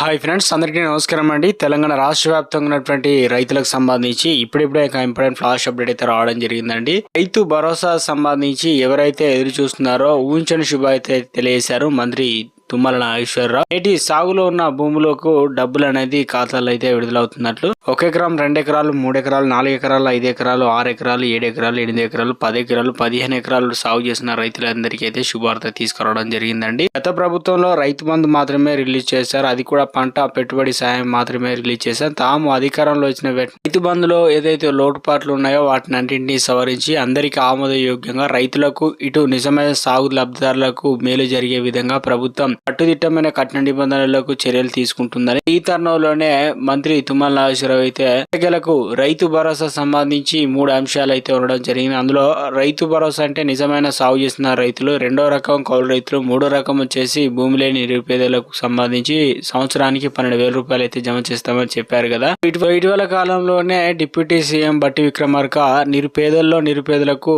Hi friends అందరికీ నమస్కారం అండి. తెలంగాణ రాష్ట్ర వ్యాప్తంగా ఉన్నటువంటి రైతులకు సంబంధించి ఇప్పుడిప్పుడే ఒక ఇంపార్టెంట్ ఫ్లాష్ అప్డేట్ అయితే రావడం జరిగిందండి. రైతు భరోసా సంబంధించి ఎవరైతే ఎదురు చూస్తున్నారో ఊహించని శుభ అయితే తెలియజేశారు మంత్రి తుమ్మల నాగేశ్వరరావు. నేటి సాగులో ఉన్న భూములకు డబ్బులు అనేది ఖాతాలో అయితే విడుదలవుతున్నట్లు ఒక ఎకరం రెండు ఎకరాలు మూడు ఎకరాలు నాలుగు ఎకరాలు ఐదు ఎకరాలు ఆరు ఎకరాలు ఏడు ఎకరాలు ఎనిమిది ఎకరాలు పది ఎకరాలు పదిహేను ఎకరాలు సాగు చేసిన రైతులందరికీ అయితే శుభార్త తీసుకురావడం జరిగిందండి. గత ప్రభుత్వంలో రైతు బంధు మాత్రమే రిలీజ్ చేశారు. అది కూడా పంట పెట్టుబడి సాయం మాత్రమే రిలీజ్ చేశారు. తాము అధికారంలో వచ్చిన రైతు బంధులో ఏదైతే లోటుపాట్లు ఉన్నాయో వాటిని అన్నింటినీ సవరించి అందరికీ ఆమోదయోగ్యంగా రైతులకు ఇటు నిజమైన సాగు లబ్ధిదారులకు మేలు జరిగే విధంగా ప్రభుత్వం కట్టుదిట్టమైన కఠిన నిబంధనలకు చర్యలు తీసుకుంటుందని ఈ తరుణంలోనే మంత్రి తుమ్మల నాగేశ్వరరావు అయితే రైతులకు రైతు భరోసా సంబంధించి మూడు అంశాలు అయితే ఉండడం జరిగింది. అందులో రైతు భరోసా అంటే నిజమైన సాగు చేస్తున్న రైతులు రెండో రకం కౌలు రైతులు మూడో రకం వచ్చేసి భూమి లేని నిరుపేదలకు సంబంధించి సంవత్సరానికి పన్నెండు వేల రూపాయలు అయితే జమ చేస్తామని చెప్పారు కదా. ఇటీవల కాలంలోనే డిప్యూటీ సీఎం బట్టి విక్రమార్క నిరుపేదల్లో నిరుపేదలకు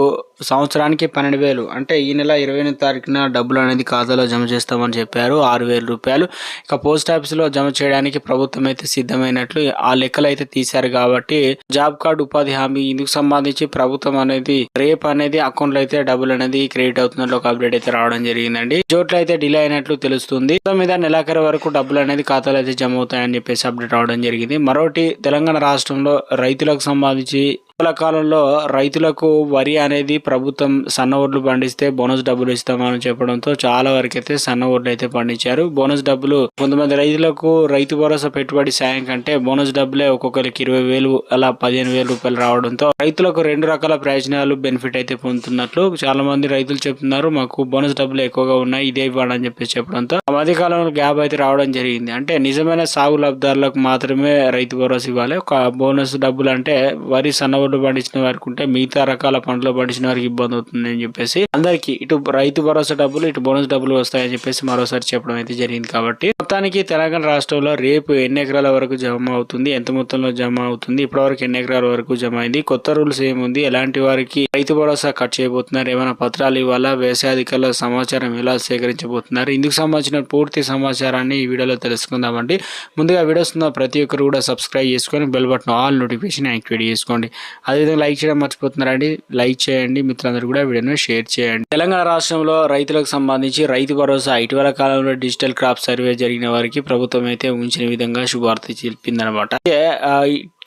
సంవత్సరానికి పన్నెండు వేలు. అంటే ఈ నెల ఇరవై ఎనిమిది తారీఖున డబ్బులు అనేది ఖాతాలో జమ చేస్తామని చెప్పారు. ఆరు వేల రూపాయలు. ఇక పోస్ట్ ఆఫీస్లో జమ చేయడానికి ప్రభుత్వం అయితే సిద్ధమైనట్లు ఆ లెక్కలు అయితే తీశారు కాబట్టి జాబ్ కార్డు ఉపాధి హామీ ఇందుకు సంబంధించి ప్రభుత్వం అనేది రేపు అనేది అకౌంట్లో అయితే డబ్బులు అనేది క్రెడిట్ అవుతున్నట్లు ఒక అప్డేట్ అయితే రావడం జరిగిందండి. చోట్ల అయితే డిలే అయినట్లు తెలుస్తుంది. మీద నెలాఖరు వరకు డబ్బులు అనేది ఖాతాలో అయితే జమ అవుతాయని చెప్పేసి అప్డేట్ రావడం జరిగింది. మరోటి తెలంగాణ రాష్ట్రంలో రైతులకు సంబంధించి ఇటీవల కాలంలో రైతులకు వరి అనేది ప్రభుత్వం సన్న ఒడ్లు పండిస్తే బోనస్ డబ్బులు ఇస్తామని చెప్పడంతో చాలా వరకు అయితే సన్న ఒడ్లు అయితే పండించారు. బోనస్ డబ్బులు కొంతమంది రైతులకు రైతు భరోసా పెట్టుబడి సాయం కంటే బోనస్ డబ్బులే ఒక్కొక్కరికి ఇరవై వేలు అలా పదిహేను వేల రూపాయలు రావడంతో రైతులకు రెండు రకాల ప్రయోజనాలు బెనిఫిట్ అయితే పొందుతున్నట్లు చాలా మంది రైతులు చెప్తున్నారు. మాకు బోనస్ డబ్బులు ఎక్కువగా ఉన్నాయి ఇదే ఇవ్వాలని అని చెప్పేసి చెప్పడంతో మధ్యకాలంలో గ్యాప్ అయితే రావడం జరిగింది. అంటే నిజమైన సాగు లబ్ధారులకు మాత్రమే రైతు భరోసా ఇవ్వాలి. ఒక బోనస్ డబ్బులు అంటే వరి సన్నబొడ్డు పండించిన వారికి ఉంటే మిగతా రకాల పంటలు పండించిన వారికి ఇబ్బంది అవుతుంది అని చెప్పేసి అందరికి ఇటు రైతు భరోసా డబ్బులు ఇటు బోనస్ డబ్బులు వస్తాయని చెప్పేసి మరోసారి చెప్పడం అయితే జరిగింది కాబట్టి మొత్తానికి తెలంగాణ రాష్ట్రంలో రేపు ఎన్ని ఎకరాల వరకు జమ అవుతుంది ఎంత మొత్తంలో జమ అవుతుంది ఇప్పటివరకు ఎన్ని ఎకరాల వరకు జమ అయింది కొత్త రూల్స్ ఏముంది ఎలాంటి వారికి రైతు భరోసా కట్ చేయబోతున్నారు ఏమైనా పత్రాలు ఇవ్వాలా వ్యవసాయ అధికారుల సమాచారం ఎలా సేకరించబోతున్నారు ఇందుకు సంబంధించిన పూర్తి సమాచారాన్ని ఈ వీడియోలో తెలుసుకుందామండి. ముందుగా వీడియోస్ ఉన్న ప్రతి ఒక్కరు కూడా సబ్స్క్రైబ్ చేసుకొని bell button all notification activate చేసుకోండి. అదేవిధంగా లైక్ చేయడం మర్చిపోతున్నారండి. లైక్ చేయండి. మిత్రులందరూ కూడా వీడియోను షేర్ చేయండి. తెలంగాణ రాష్ట్రంలో రైతులకు సంబంధించి రైతు భరోసా ఇటీవల కాలంలో డిజిటల్ క్రాప్ సర్వే జరిగిన వారికి ప్రభుత్వం అయితే ఉంచిన విధంగా శుభార్త చెప్పిందనమాట. అయితే,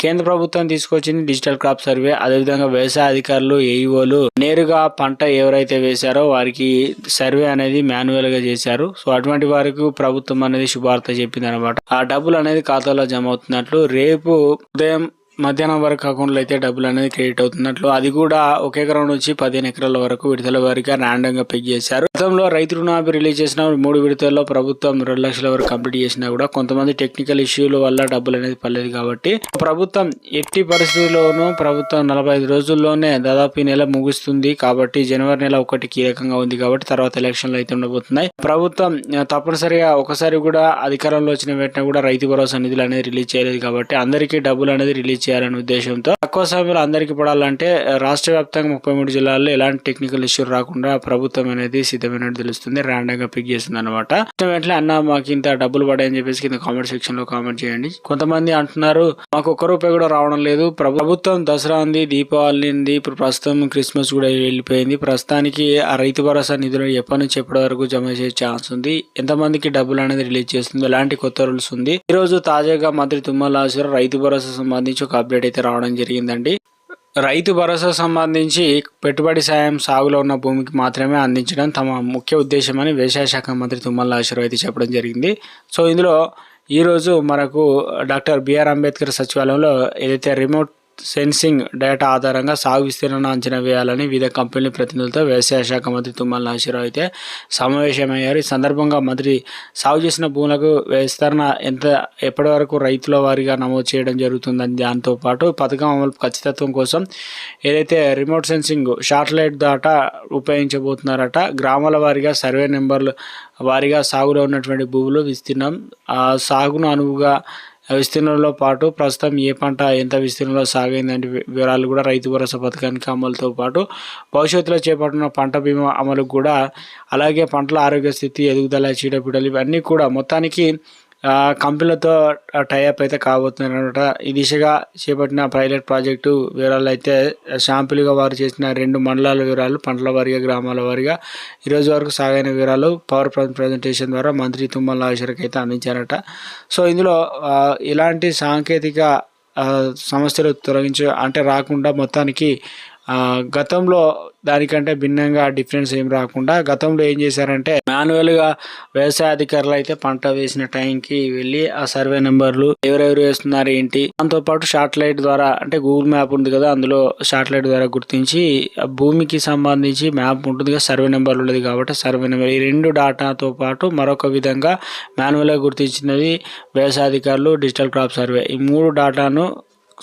కేంద్ర ప్రభుత్వం తీసుకొచ్చింది డిజిటల్ క్రాప్ సర్వే. అదేవిధంగా వ్యవసాయ అధికారులు ఏఈఓలు నేరుగా పంట ఎవరైతే వేశారో వారికి సర్వే అనేది మాన్యువల్గా చేశారు. సో అటువంటి వారికి ప్రభుత్వం అనేది శుభార్త చెప్పింది అనమాట ఆ డబ్బులు అనేది ఖాతాలో జమ అవుతున్నట్లు రేపు ఉదయం మధ్యాహ్నం వరకు అకౌంట్లో అయితే డబ్బులు అనేది క్రెడిట్ అవుతున్నట్లు. అది కూడా ఒక ఎకరం నుంచి పదిహేను ఎకరాల వరకు విడతల వారిగా ర్యాండమ్గా పెక్ చేశారు. గతంలో రైతు రుణాభి రిలీజ్ చేసిన మూడు విడతల్లో ప్రభుత్వం రెండు లక్షల వరకు కంప్లీట్ చేసినా కూడా కొంతమంది టెక్నికల్ ఇష్యూల వల్ల డబ్బులు అనేది పడలేదు కాబట్టి ప్రభుత్వం ఎట్టి పరిస్థితుల్లోనూ ప్రభుత్వం నలభై ఐదు రోజుల్లోనే దాదాపు ఈ నెల ముగుస్తుంది కాబట్టి జనవరి నెల ఒకటి కీలకంగా ఉంది కాబట్టి తర్వాత ఎలక్షన్లు అయితే ఉండబోతున్నాయి. ప్రభుత్వం తప్పనిసరిగా ఒకసారి కూడా అధికారంలో వచ్చిన వెంటనే కూడా రైతు భరోసా నిధులు అనేది రిలీజ్ చేయలేదు కాబట్టి అందరికీ డబ్బులు అనేది రిలీజ్ చేయాలనే ఉద్దేశంతో తక్కువ సమయంలో అందరికీ పడాలంటే రాష్ట్ర వ్యాప్తంగా ముప్పై మూడు జిల్లాల్లో ఎలాంటి టెక్నికల్ ఇష్యూ రాకుండా ప్రభుత్వం అనేది సిద్ధమైనట్టు తెలుస్తుంది ర్యాండమ్గా పిక్ చేస్తుంది అనమాట వెంటనే అన్న మాకు ఇంత డబ్బులు పడాయని చెప్పేసి కింద కామెంట్ సెక్షన్లో కామెంట్ చేయండి. కొంతమంది అంటున్నారు మాకు ఒక్క రూపాయి కూడా రావడం లేదు. ప్రభుత్వం దసరా ఉంది దీపావళి ఉంది ఇప్పుడు ప్రస్తుతం క్రిస్మస్ కూడా వెళ్ళిపోయింది. ప్రస్తుతానికి ఆ రైతు భరోసా నిధులు ఎప్పటి నుంచి ఎప్పటి వరకు జమ చేసే ఛాన్స్ ఉంది? ఎంతమందికి డబ్బులు అనేది రిలీజ్ చేస్తుంది? ఎలాంటి కొత్త రూల్స్ ఉంది? ఈ రోజు తాజాగా మంత్రి తుమ్మల రైతు భరోసా సంబంధించి ఒక అప్డేట్ అయితే రావడం జరిగిందండి. రైతు భరోసా సంబంధించి పెట్టుబడి సాయం సాగులో ఉన్న భూమికి మాత్రమే అందించడం తమ ముఖ్య ఉద్దేశమని వ్యవసాయ శాఖ మంత్రి తుమ్మల నాగేశ్వరరావు అయితే చెప్పడం జరిగింది. సో ఇందులో ఈరోజు మనకు డాక్టర్ బిఆర్ అంబేద్కర్ సచివాలయంలో ఏదైతే రిమోట్ సెన్సింగ్ డేటా ఆధారంగా సాగు విస్తీర్ణ అంచనా వేయాలని వివిధ కంపెనీల ప్రతినిధులతో వ్యవసాయ శాఖ మంత్రి తుమ్మల నాగేశ్వరరావు అయితే సమావేశమయ్యారు. ఈ సందర్భంగా మంత్రి సాగు చేసిన భూములకు విస్తరణ ఎంత ఎప్పటి వరకు రైతుల వారిగా నమోదు చేయడం జరుగుతుందని దాంతోపాటు పథకం అమలు ఖచ్చితత్వం కోసం ఏదైతే రిమోట్ సెన్సింగ్ శాటిలైట్ దాటా ఉపయోగించబోతున్నారట గ్రామాల వారిగా సర్వే నెంబర్లు వారిగా సాగులో ఉన్నటువంటి భూములు విస్తీర్ణం ఆ సాగును అనువుగా విస్తీర్ణంలో పాటు ప్రస్తుతం ఏ పంట ఎంత విస్తీర్ణంలో సాగైందంటే వివరాలు కూడా రైతు భరోసా పథకానికి అమలుతో పాటు భవిష్యత్తులో చేపట్టిన పంట బీమా అమలు కూడా అలాగే పంటల ఆరోగ్య స్థితి ఎదుగుదల చీడపీడలు ఇవన్నీ కూడా మొత్తానికి కంపెనీలతో టైఅప్ అయితే కాబోతున్నారనమాట ఈ దిశగా చేపట్టిన పైలట్ ప్రాజెక్టు వివరాలు అయితే శాంపుల్గా వారు చేసిన రెండు మండలాల వివరాలు పంటల వారిగా గ్రామాల వారిగా ఈ రోజు వరకు సాగైన వివరాలు పవర్ పాయింట్ ప్రజెంటేషన్ ద్వారా మంత్రి తుమ్మల నాగేశ్వరికి అయితే అందించారట. సో ఇందులో ఇలాంటి సాంకేతిక సమస్యలు తొలగించ అంటే రాకుండా మొత్తానికి గతంలో దానికంటే భిన్నంగా డిఫరెన్స్ ఏం రాకుండా గతంలో ఏం చేశారంటే మాన్యువల్గా వ్యవసాయ అధికారులు అయితే పంట వేసిన టైంకి వెళ్ళి ఆ సర్వే నెంబర్లు ఎవరెవరు వేస్తున్నారు ఏంటి? దాంతోపాటు శాటిలైట్ ద్వారా అంటే గూగుల్ మ్యాప్ ఉంది కదా అందులో శాటిలైట్ ద్వారా గుర్తించి ఆ భూమికి సంబంధించి మ్యాప్ ఉంటుంది కదా సర్వే నెంబర్లు ఉండదు కాబట్టి సర్వే నెంబర్. ఈ రెండు డాటాతో పాటు మరొక విధంగా మాన్యువల్గా గుర్తించినది వ్యవసాయ అధికారులు డిజిటల్ క్రాప్ సర్వే. ఈ మూడు డాటాను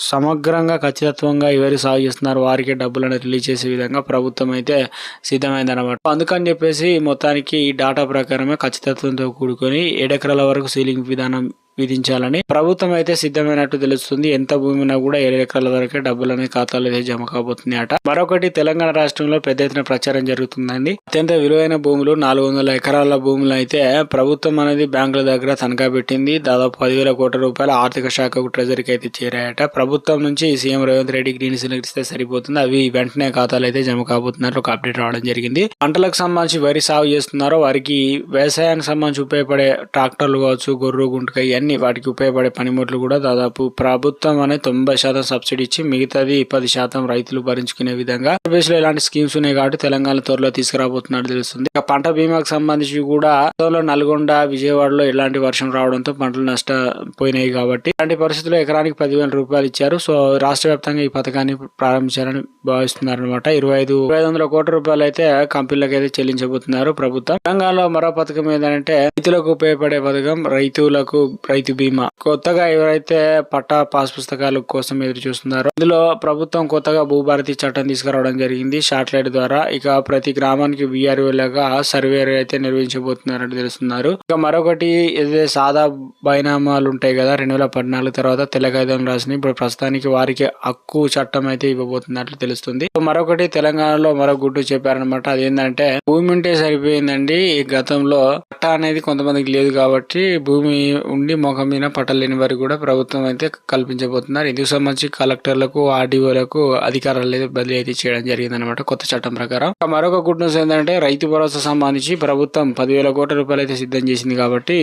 సమగ్రంగా ఖచ్చితత్వంగా ఎవరు సాగు చేస్తున్నారు వారికి డబ్బులను రిలీజ్ చేసే విధంగా ప్రభుత్వం అయితే సిద్ధమైంది అనమాట అందుకని చెప్పేసి మొత్తానికి ఈ డాటా ప్రకారమే ఖచ్చితత్వంతో కూడుకొని ఏడెకరాల వరకు సీలింగ్ విధానం విధించాలని. ప్రభుత్వం అయితే సిద్ధమైనట్టు తెలుస్తుంది. ఎంత భూమి కూడా ఏడు ఎకరాల వరకే డబ్బులనే ఖాతాలో అయితే జమ కాబోతుంది అట మరొకటి తెలంగాణ రాష్ట్రంలో పెద్ద ఎత్తున ప్రచారం జరుగుతుందండి. అత్యంత విలువైన భూములు నాలుగు వందల ఎకరాల భూములు అయితే ప్రభుత్వం అనేది బ్యాంకుల దగ్గర తనఖా పెట్టింది. దాదాపు పదివేల కోట్ల రూపాయల ఆర్థిక శాఖకు ట్రెజరీకి అయితే చేరాయట. ప్రభుత్వం నుంచి CM Revanth Reddy green signal ఇస్తే సరిపోతుంది. అవి వెంటనే ఖాతాలు అయితే జమ కాబోతున్నట్లు ఒక అప్డేట్ రావడం జరిగింది. పంటలకు సంబంధించి వరి సాగు చేస్తున్నారో వారికి వ్యవసాయానికి సంబంధించి ఉపయోగపడే ట్రాక్టర్లు కావచ్చు గొర్రు గుంటకాయ ఇవన్నీ వాటికి ఉపయోగపడే పనిముట్లు కూడా దాదాపు ప్రభుత్వం అనేది తొంభై శాతం సబ్సిడీ ఇచ్చి మిగతాది పది శాతం రైతులు భరించుకునే విధంగా ఆంధ్రప్రదేశ్లో ఇలాంటి స్కీమ్స్ ఉన్నాయి కాబట్టి తెలంగాణ త్వరలో తీసుకురాబోతున్నట్టు తెలుస్తుంది. ఇక పంట బీమాకు సంబంధించి కూడా గతంలో నల్గొండ విజయవాడలో ఇలాంటి వర్షం రావడంతో పంటలు నష్టపోయినాయి కాబట్టి ఇలాంటి పరిస్థితుల్లో ఎకరానికి పదివేల రూపాయలు ఇచ్చారు. సో రాష్ట్ర వ్యాప్తంగా ఈ పథకాన్ని ప్రారంభించారని భావిస్తున్నారు అనమాట ఇరవై ఐదు ఐదు వందల కోట్ల రూపాయలు అయితే కంపెనీలకు అయితే చెల్లించబోతున్నారు ప్రభుత్వం. తెలంగాణలో మరో పథకం ఏంటంటే రైతులకు ఉపయోగపడే పథకం రైతులకు రైతు బీమా. కొత్తగా ఎవరైతే పట్టా పాస్ పుస్తకాల కోసం ఎదురు చూస్తున్నారో ఇందులో ప్రభుత్వం కొత్తగా భూభారతి చట్టం తీసుకురావడం జరిగింది. శాటిలైట్ ద్వారా ఇక ప్రతి గ్రామానికి విఆర్ఓ లాగా సర్వేర్ అయితే నిర్వహించబోతున్నారని తెలుస్తున్నారు. ఇక మరొకటి ఏదైతే సాదా బైనామాలు ఉంటాయి కదా రెండు వేల పద్నాలుగు తర్వాత తెలంగాణ రాసిన ఇప్పుడు ప్రస్తుతానికి వారికి హక్కు చట్టం అయితే ఇవ్వబోతున్నట్లు తెలుస్తుంది. మరొకటి తెలంగాణలో మరో గుడ్డు చెప్పారనమాట అదేంటంటే భూమి ఉంటే సరిపోయిందండి. ఈ గతంలో పట్టా అనేది కొంతమందికి లేదు కాబట్టి భూమి ఉండి మొఖం మీద పట్టలేని వారికి కూడా ప్రభుత్వం అయితే కల్పించబోతున్నారు. ఇందుకు సంబంధించి కలెక్టర్లకు ఆర్డీఓలకు అధికారాలు అయితే బదిలీ అయితే చేయడం జరిగిందనమాట కొత్త చట్టం ప్రకారం. మరొక గుడ్ న్యూస్ ఏంటంటే రైతు భరోసా సంబంధించి ప్రభుత్వం పదివేల కోట్ల రూపాయలు అయితే సిద్ధం చేసింది కాబట్టి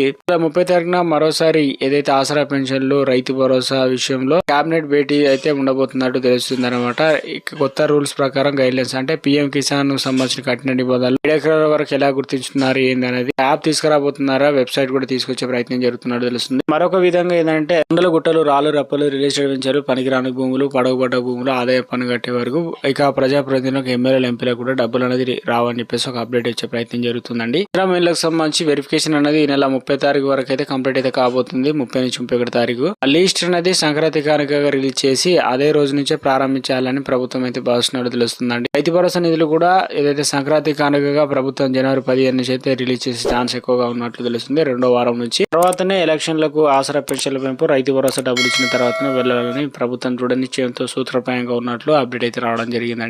ముప్పై తారీఖున మరోసారి ఏదైతే ఆసరా పెన్షన్లు రైతు భరోసా విషయంలో కేబినెట్ భేటీ అయితే ఉండబోతున్నట్టు తెలుస్తుంది అనమాట కొత్త రూల్స్ ప్రకారం గైడ్ లైన్స్ అంటే పిఎం కిసాన్ సంబంధించిన కఠిన నిబంధనలు ఏడు ఎకరాల వరకు ఎలా గుర్తించుతున్నారు ఏంది అనేది యాప్ తీసుకురాబోతున్నారా వెబ్సైట్ కూడా తీసుకొచ్చే ప్రయత్నం జరుగుతున్నట్టు తెలుస్తుంది. మరొక విధంగా ఏంటంటే కొండల గుట్టలు రాళ్ళు రప్పలు రిలీజ్ చేయించారు పనికిరాని భూములు పడవబడ్డ భూములు ఆదాయ పన్ను కట్టే వరకు ఇక ప్రజాప్రతినిధులకు ఎమ్మెల్యేలు ఎంపీలకు కూడా డబ్బులు అనేది రావని చెప్పేసి ఒక అప్డేట్ ఇచ్చే ప్రయత్నం జరుగుతుందండి. ఇళ్ళకు సంబంధించి వెరిఫికేషన్ అనేది ఈ నెల ముప్పై తారీఖు వరకు అయితే కంప్లీట్ అయితే కాబోతుంది. ముప్పై నుంచి ముప్పై ఒకటి తారీఖు. ఆ లిస్ట్ అనేది సంక్రాంతి కానుకగా రిలీజ్ చేసి అదే రోజు నుంచే ప్రారంభించాలని ప్రభుత్వం అయితే భావిస్తున్నట్టు తెలుస్తుందండి. రైతు భరోసా నిధులు కూడా ఏదైతే సంక్రాంతి కానుకగా ప్రభుత్వం జనవరి పదిహేను నుంచి అయితే రిలీజ్ చేసే ఛాన్స్ ఎక్కువగా ఉన్నట్లు తెలుస్తుంది. రెండో వారం నుంచి. తర్వాతనే ఎలక్షన్ ఎలక్షన్లకు ఆసరా పెన్షన్ల పెంపు రైతు భరోసా డబ్బులు ఇచ్చిన తర్వాతనే వెళ్ళాలని ప్రభుత్వం దృఢ నిశ్చయంతో సూత్రప్రాయంగా ఉన్నట్లు అప్డేట్ అయితే రావడం జరిగిందండి.